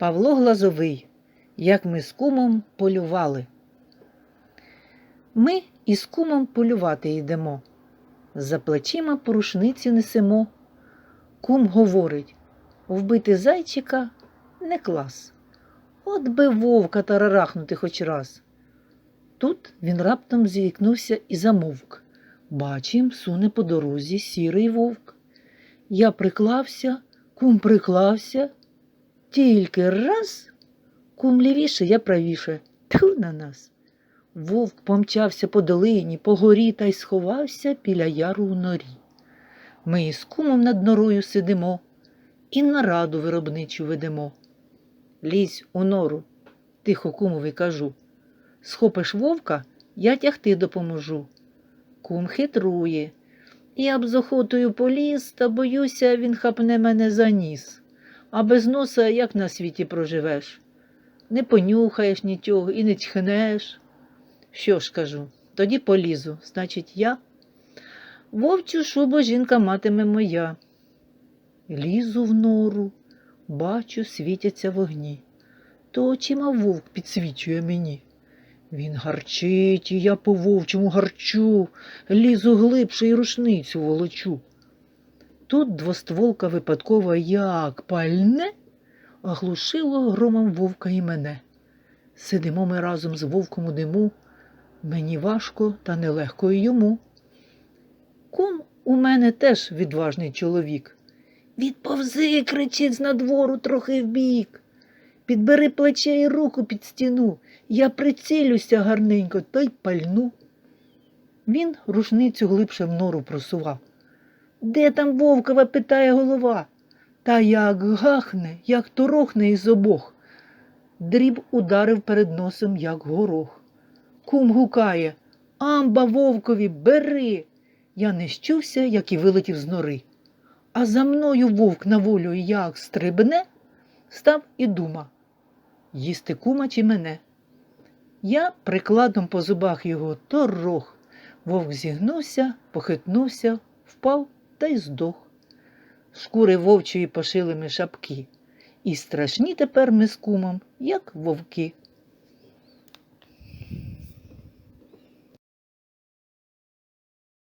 Павло Глазовий, як ми з кумом полювали. Ми із кумом полювати йдемо. За плечима порушниці несемо. Кум говорить вбити зайчика не клас. От би вовка тарарахнути хоч раз. Тут він раптом зіткнувся і замовк. Бачим, суне по дорозі сірий вовк. Я приклався, кум приклався, тільки раз кум лівіше, я правіше. Тьфу на нас. Вовк помчався по долині, по горі та й сховався біля яру у норі. Ми із кумом над норою сидимо і нараду виробничу ведемо. Лізь у нору, тихо кумові кажу. Схопиш вовка, я тягти допоможу. Кум хитрує. Я б з охотою поліз, та боюся, він хапне мене за ніс. А без носа як на світі проживеш? Не понюхаєш нічого і не тхнеш. Що ж кажу, тоді полізу, значить, я. Вовчу шубу жінка матиме моя. Лізу в нору, бачу, світяться вогні. То очима вовк підсвічує мені. Він гарчить, і я по вовчому гарчу, лізу глибше і рушницю волочу. Тут двостволка випадково як пальне, оглушило громом вовка і мене. Сидимо ми разом з вовком у диму, мені важко та нелегко й йому. Кум у мене теж відважний чоловік. Відповзи, кричить з надвору трохи вбік. Підбери плече і руку під стіну. Я прицілюся гарненько та й пальну. Він рушницю глибше в нору просував. Де там вовкова? питає голова. Та як гахне, як торохне із обох. Дріб ударив перед носом, як горох. Кум гукає Амба вовкові, бери. Я не щувся, як і вилетів з нори. А за мною вовк на волю як стрибне, став і дума їсти кума чи мене. Я прикладом по зубах його торох. Вовк зігнувся, похитнувся, впав та й здох. Шкури вовчої пошили ми шапки, і страшні тепер ми з кумом, як вовки.